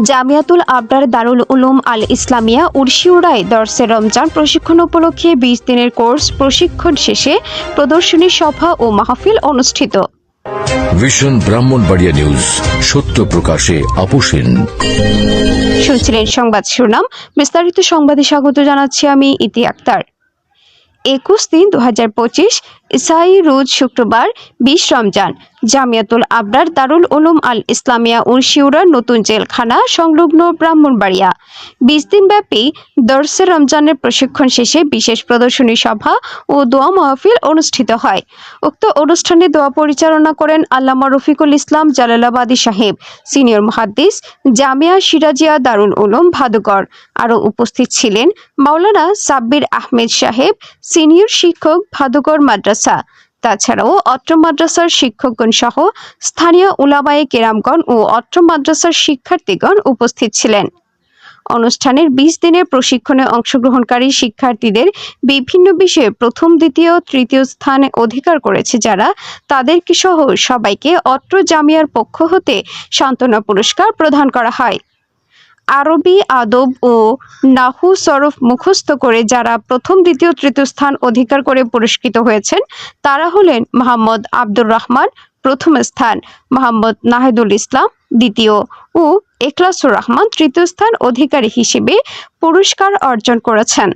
জামিয়াতুল আবরার দারুল উলুম আল ইসলামিয়া উর্শিউড়ায় দর্শে রমজান প্রশিক্ষণ উপলক্ষে বিশ দিনের কোর্স প্রশিক্ষণ শেষে প্রদর্শনী সভা ও মাহফিল অনুষ্ঠিত। ভিশন ব্রাহ্মণবাড়িয়া নিউজ সত্য প্রকাশে আপোষহীন। শুনছিলেন সংবাদ শিরোনাম বিস্তারিত সংবাদে স্বাগত জানাচ্ছি আমি ইতি আক্তার। একুশ তিন দু হাজার পঁচিশ ইসাই রোজ শুক্রবার, বিশ রমজান। জামিয়াতুল আবরার দারুল উলুম আল ইসলামিয়া উর্শিউরার নতুন জেলখানা সংলগ্ন ব্রাহ্মণবাড়িয়া। বিশ দিনব্যাপী দর্শে রমজানের প্রশিক্ষণ শেষে বিশেষ প্রদর্শনী সভা ও দোয়া মাহফিল অনুষ্ঠিত হয়। উক্ত অনুষ্ঠানে দোয়া পরিচালনা করেন আল্লামা রফিকুল ইসলাম জালালাবাদী সাহেব, সিনিয়র মহাদ্দিস জামিয়া সিরাজিয়া দারুল উলুম ভাদুকর। আরও উপস্থিত ছিলেন মাওলানা সাব্বির আহমেদ সাহেব, সিনিয়র শিক্ষক ভাদুকর মাদ্রাসা তাছাড়াও অত্র মাদ্রাসার শিক্ষকগণ সহ স্থানীয় উলাবায়ে কেরামগণ ও অত্র মাদ্রাসার শিক্ষার্থীগণ উপস্থিত ছিলেন। অনুষ্ঠানের বিশ দিনের প্রশিক্ষণে অংশগ্রহণকারী শিক্ষার্থীদের বিভিন্ন বিষয়ে প্রথম, দ্বিতীয়, তৃতীয় স্থানে অধিকার করেছে যারা। তাদেরকে সহ সবাইকে অত্র জামিয়ার পক্ষ হতে সান্ত্বনা পুরস্কার প্রদান করা হয়। আরবি আদব ও নাহু সরফ মুখস্থ করে যারা প্রথম, দ্বিতীয়, তৃতীয় স্থান অধিকার করে পুরস্কৃত হয়েছেন, তারা হলেন মোহাম্মদ আব্দুর রহমান, প্রথম স্থান, মোহাম্মদ নাহিদুল ইসলাম, দ্বিতীয় ও এখলাসুর রহমান তৃতীয় স্থান অধিকারী হিসেবে পুরস্কার অর্জন করেছেন।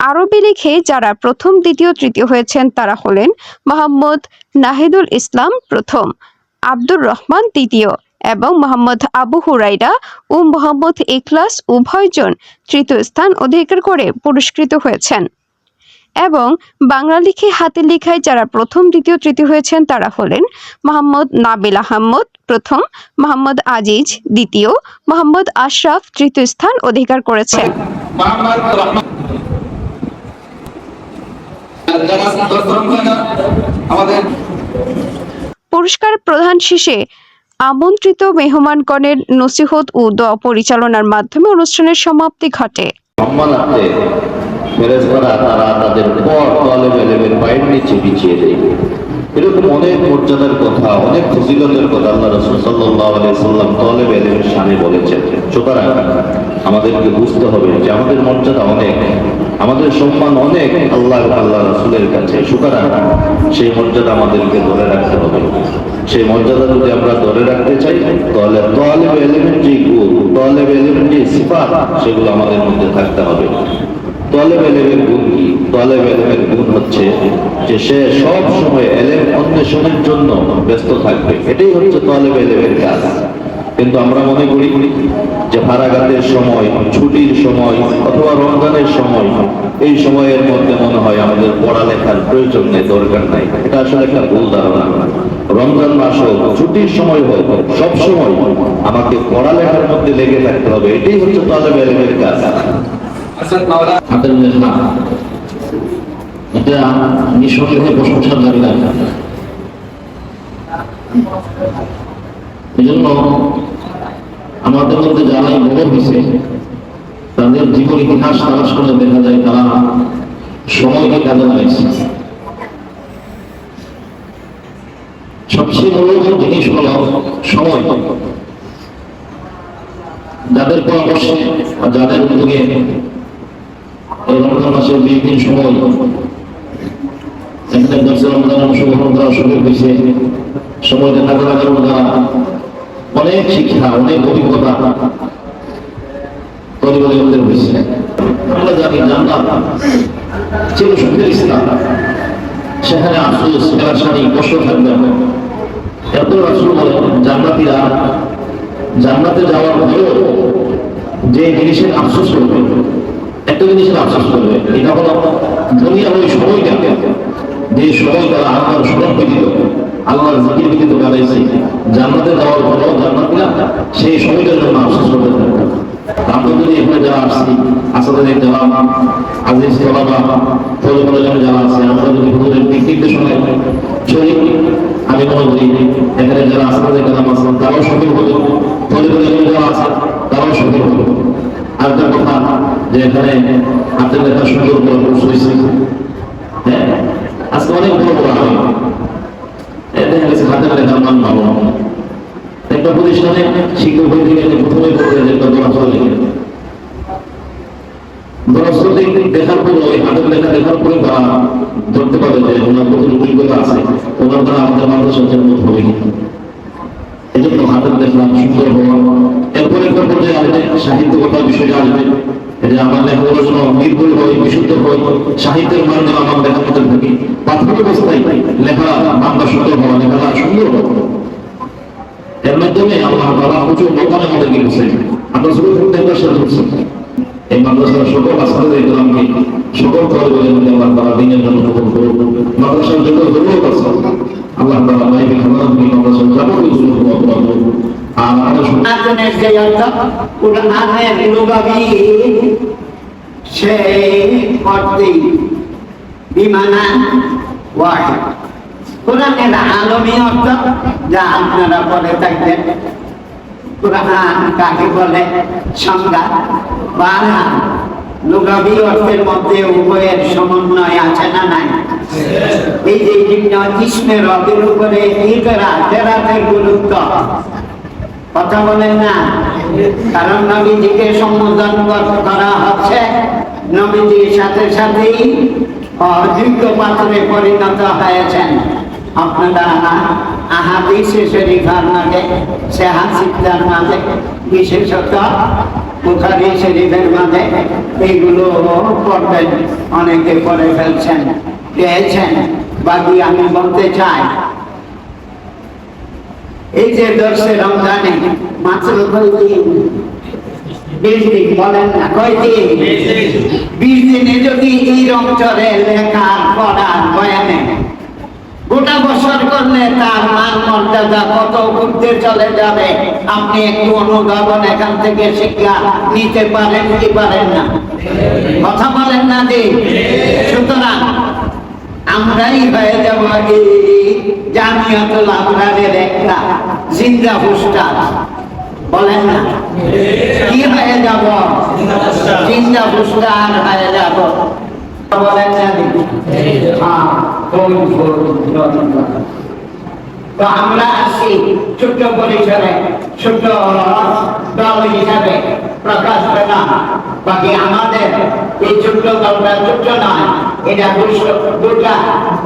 আরবি লিখে যারা প্রথম, দ্বিতীয়, তৃতীয় হয়েছেন, তারা হলেন মোহাম্মদ নাহিদুল ইসলাম প্রথম, আব্দুর রহমান দ্বিতীয় এবং মোহাম্মদ আবু হুরাইরা ও মোহাম্মদ ইখলাস উভয়জন তৃতীয় স্থান অধিকার করে পুরস্কৃত হয়েছেন। এবং বাংলা লিখে হাতে লেখায় যারা প্রথম, দ্বিতীয়, তৃতীয় হয়েছেন, তারা হলেন মোহাম্মদ নাবিল আহমদ প্রথম, মোহাম্মদ আজিজ দ্বিতীয়, মোহাম্মদ আশরাফ তৃতীয় স্থান অধিকার করেছেন। পুরস্কার প্রধান শেষে আমন্ত্রিত মেহমানগণের নসিহত ও দোয়া পরিচালনার মাধ্যমে অনুষ্ঠানের সমাপ্তি ঘটে। সম্মানার্থে তারা তাদের পর তলে বেলেমের পায়ের নিচে বিছিয়ে দেয়। এরকম অনেক মর্যাদার কথা, অনেক ফজিলতের কথা আল্লাহ রসুল সাল্লাহ সাল্লাম তলে বেলেমের সামনে বলেছেন। সুতরাং আমাদেরকে বুঝতে হবে যে আমাদের মর্যাদা অনেক, আমাদের সম্মান অনেক আল্লাহ আল্লাহ রসুলের কাছে। সুতরাং সেই মর্যাদা আমাদেরকে ধরে রাখতে হবে। সেই মর্যাদা যদি আমরা ধরে রাখতে চাই, তাহলে তলেব এলিমের যে গুণ তলেব এলিমের যে সিফাত, সেগুলো আমাদের মধ্যে থাকতে হবে। তলেব এলেমের গুণ সময় ছুটির সময় অথবা রমজানের সময় এই সময়ের মধ্যে মনে হয় আমাদের পড়ালেখার প্রয়োজন নেই, দরকার নাই। এটা আসলে একটা ভুল ধারণা। রমজান মাস হোক, ছুটির সময় হোক, সব সময় আমাকে পড়ালেখার মধ্যে লেগে থাকতে হবে। এটাই হচ্ছে তলেব এলেমের কাজ। আমাদের মধ্যে যারাই বড় হয়েছে, তাদের জীবন ইতিহাস তালাশ করে দেখা যায় তারা সময়কে কাজে লাগাইছে। সবচেয়ে বড় জিনিস হলো সময়। যাদের পরামর্শে যাদের উদ্যোগে রমজান মাসের সময় এখানে দর্শে রমজান অংশগ্রহণ করা সুযোগ হয়েছে সময়টা অনেক শিক্ষা অনেক অভিজ্ঞতা পরিবারের হয়েছে আমরা জানি জানলাম ছিল সুখের ইসলাম সেখানে আফসোস পেরাশানি কষ্ট থাকবে এত রাসুল বলেন জান্নাতিরা জান্নাতে যাওয়ার পরেও যে জিনিসের আফসোস করবে একটা জিনিসের আফসোস করবে, এটা হলো দুনিয়ার ওই সময়টা যে সময় তারা আল্লাহর স্মরণ ব্যতীত, আল্লাহর জিকির ব্যতীত কাটাইছে জান্নাতে যাওয়ার পরেও জান্নাতিরা সেই সময়টার জন্য আফসোস করতে থাকবে আমরা যদি এখানে যারা আসছি, আসাদের যারা আজিজ তলাবা পরিবারের জন্য যারা আছে, আমরা যদি হুজুরের দিক নির্দেশনায় চলি আমি মনে করি, এখানে যারা আসাদের কালাম আছেন, তারাও সফল হতো পরিবারের জন্য যারা আছে তারাও সফল হতো আর একটা কথা যে এখানে হাতের লেখা সুন্দর করে হ্যাঁ আজকে অনেক বড় বড় আমি দেখা গেছে হাতের লেখার মান ভালো একটা প্রতিষ্ঠানে শিক্ষক হইতে গেলে প্রথমে করতে একটা দরস্ত দরস্তি দেখার পর ওই হাতের লেখা দেখার পরে তারা ধরতে পারে যে ওনার প্রতি অভিজ্ঞতা আছে, ওনার দ্বারা আমাদের মাদ্রাসার জন্য হবে কিনা। এই জন্য হাতের লেখা সুন্দর হওয়া। এরপরে একটা পর্যায়ে আসবে সাহিত্যকতার বিষয়টা আসবে। যে আমার লেখাগুলো নির্ভুল হয় বিশুদ্ধ হয় সাহিত্যের মান আমার লেখার মধ্যে থাকে। প্রাথমিক অবস্থায় লেখা বাংলা সুন্দর হওয়া লেখাটা সুন্দর হওয়া। এর মাধ্যমে আল্লাহ তাআলা প্রচুর মকামে আমাদেরকে বসেন আমরা শুরু থেকে দেখার সাথে এই মাদ্রাসার সকল আসাদের ইসলামকে সকল কলেজের মধ্যে আল্লাহ তাআলা দিনের জন্য কবুল করুন মাদ্রাসার যত জরুরত আছে আল্লাহ তাআলা মাইকে খাবার মাদ্রাসার যাবতীয় জরুরত কোরআনের যে অর্থ কোরআনের লুগাবি সেই অর্থে বিমানা ওয়াহিদ কোরআনের আলমী অর্থ যা আপনারা পরে থাকবেন। কোরআন কাকে বলে? সংজ্ঞা। বা লুগাবি অর্থের মধ্যে উভয়ের সমন্বয় আছে না নাই? এই যে ইসমের রবের উপরে ইকরা তেরাতের গুরুত্ব কথা বলেন না। কারণ নবীজিকে সম্বোধন করা হচ্ছে, নবীজির সাথে সাথেই অযোগ্য পাত্রে পরিণত হয়েছেন। আপনারা আহাদিসে শরীফার মাঝে সেহাসিদ্দার মাঝে বিশেষত বুখারি শরীফের মাঝে এইগুলো পড়বেন, অনেকে পড়ে ফেলছেন, পেয়েছেন। বাকি আমি বলতে চাই এই যে দর্শে রমজানে মাত্র কয়দিন? বিশ দিন বলেন না কয়দিন? বিশ দিনে। যদি এই লেখার পড়ার বয়ানে গোটা বছর করলে তার মান মর্যাদা কত উঠতে চলে যাবে আপনি একটু অনুধাবন এখান থেকে শিক্ষা নিতে পারেন কি পারেন না? কথা বলেন না যে সুতরাং আমরাই হয়ে যাব এই জামিয়াতুল আবরারের একটা জিন্দা পুস্টার বলেন না। কি হয়ে যাব? জিন্দা হয়ে যাব। বলেন হ্যাঁ তো আমরা আসি হিসাবে প্রকাশ পেলাম। বাকি আমাদের এই ছোট্ট দলটা ছোট্ট এটা বিশ্ব গোটা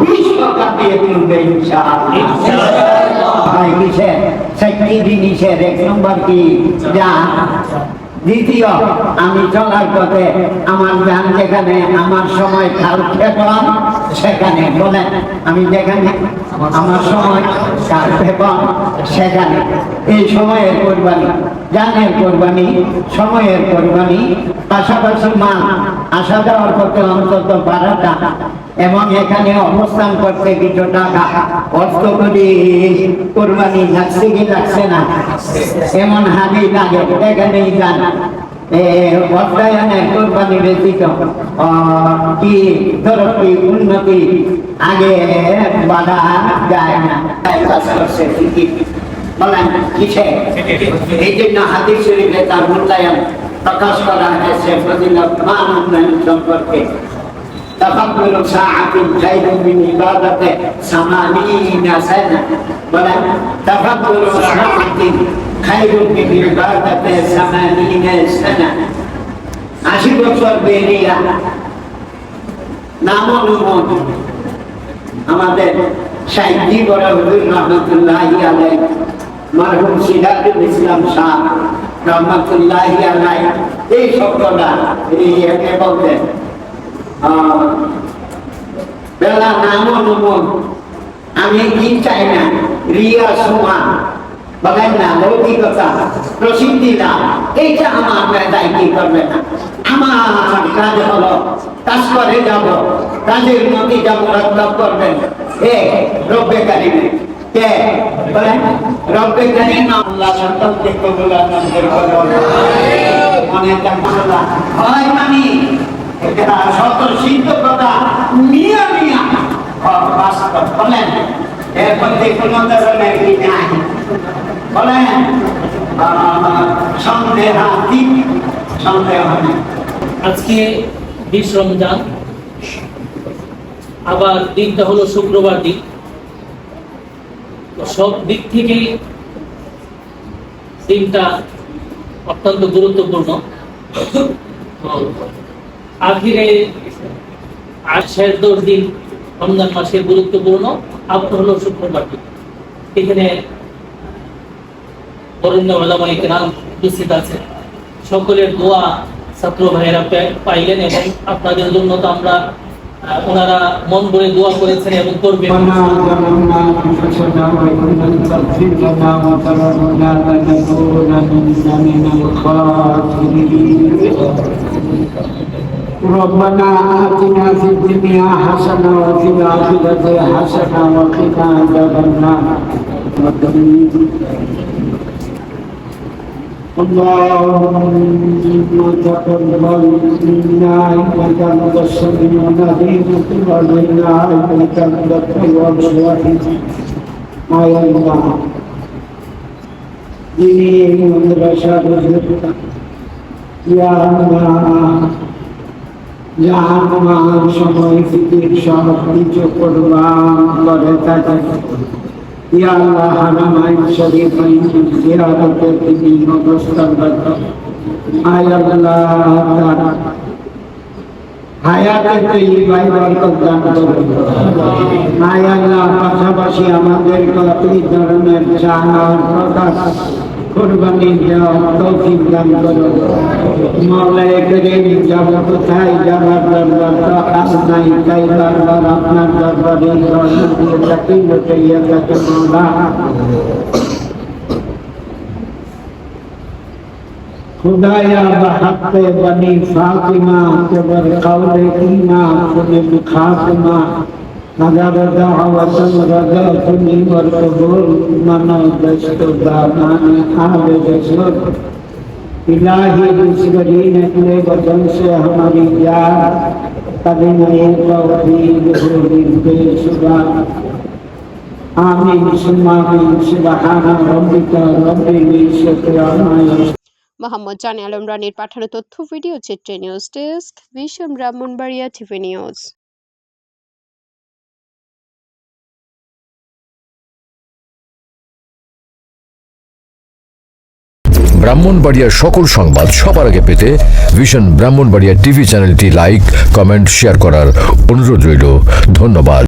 বিশ্ব কাঁপিয়ে তুলবে ইনশাআল্লাহ। কিসের চারটি জিনিসের এক নম্বর কি? যা দ্বিতীয় আমি চলার পথে আমার যান যেখানে আমার সময় খাল সেখানে বলেন আমি যেখানে, আমার সময় কাল খেপলাম সেখানে। এই সময়ের কোরবানি, জানের কোরবানি, সময়ের কোরবানি, পাশাপাশি মা আসা যাওয়ার পথে অন্তত বারোটা, এবং এখানে অবস্থান করতে কিছু টাকা। অর্থ করি, কোরবানি লাগছে কি লাগছে না? এমন হানি লাগে এখানেই যান অর্থায়নের কোরবানি ব্যতীত আহ, কি তরফি উন্নতি আগে বাধা যায় না কাজ করছে ঠিকই। বলেন কিসে এই জন্য হাদিস শরীফে তার মূল্যায়ন প্রকাশ করা হয়েছে ফজিলত মান উন্নয়ন সম্পর্কে تفضل ساعة خير من عبادة ثمانين سنة ولا تفضل ساعة خير من عبادة ثمانين سنة আশি বছর বেরিয়া নাম অনুমোদ আমাদের সাহিত্যি বড় হুজুর রহমতুল্লাহ আলাই মরহুম সিরাজুল ইসলাম শাহ রহমতুল্লাহ আলাই এই শব্দটা এই একে বলতেন আহ, বেলা নাম অনুমোদ আমি কি চাই না রিয়া সুমা বলেন না লৌকিকতা প্রসিদ্ধি লাভ এইটা আমার বেদায় কি করবে না? আমার কাজ হলো কাজ করে যাব কাজের মতি যাব রক্ষা করবেন। হে রব্বে কারিমে। কে? বলেন রব্বে কারিম আল্লাহ সকলকে কবুল আর করুন। মনে জানা হয় মানি এটা শত সিদ্ধ কথা মিয়া মিয়া। বাস্তব বলেন এর মধ্যে কোনো ধরনের কি নাই? বলেন। আজকে বিশ রমজান। আবার দিনটা হলো শুক্রবার দিন। সব দিক থেকে দিনটা অত্যন্ত গুরুত্বপূর্ণ। আখিরে দশ দিন রমজান মাসের গুরুত্বপূর্ণ। আপনার হলো শুক্রবারটি এখানে বরণ্য ওলামাই কেরাম উপস্থিত আছে সকলের দোয়া ছাত্র ভাইয়েরা পে- পাইলেন এবং আপনাদের জন্য তো আমরা আহ, ওনারা মন ভরে দোয়া করেছেন এবং করবেন ربنا ظلمنا انفسنا وان لم تغفر لنا وترحمنا لنكونن من الخاسرين ربنا آتنا في الدنيا حسنة وفي الآخرة حسنة وقنا عذاب النار اللهم تقبل منا انك انت السميع العليم وتب علينا انك انت التواب الرحيم يا الله ديني مدرسة يا الله জাহান্নাম সময় ফিকির সব কিছু কোরবান করে থাকে পাশাপাশি আমাদের কত ধরনের চাহার প্রকাশ কোরবানি দেওয়া তৌফিক দান করো। মাওলায় করিম যাব কোথায় যাবার দরবার তো আপনাই তাই বারবার আপনার দরবারে তাকে লুটাইয়া তাকে মাওলা। خدایا بحق بنی أجاب دعوة الرجاء والقبول من دشت دامان حال جسد إلهي اس گرین اپنے وطن سے ہماری یاد قدم توفیق ہوگی بے شبہ آمین سمامین سبحان ربک رب العزت عما মোহাম্মদ জানে আলম রানীর পাঠানো তথ্য ভিডিও চিত্রে news desk Vision Brahmanbaria TV news ব্রাহ্মণবাড়িয়ার সকল সংবাদ সবার আগে পেতে ভিশন ব্রাহ্মণবাড়িয়া টিভি চ্যানেলটি লাইক, কমেন্ট, শেয়ার করার অনুরোধ রইল। ধন্যবাদ।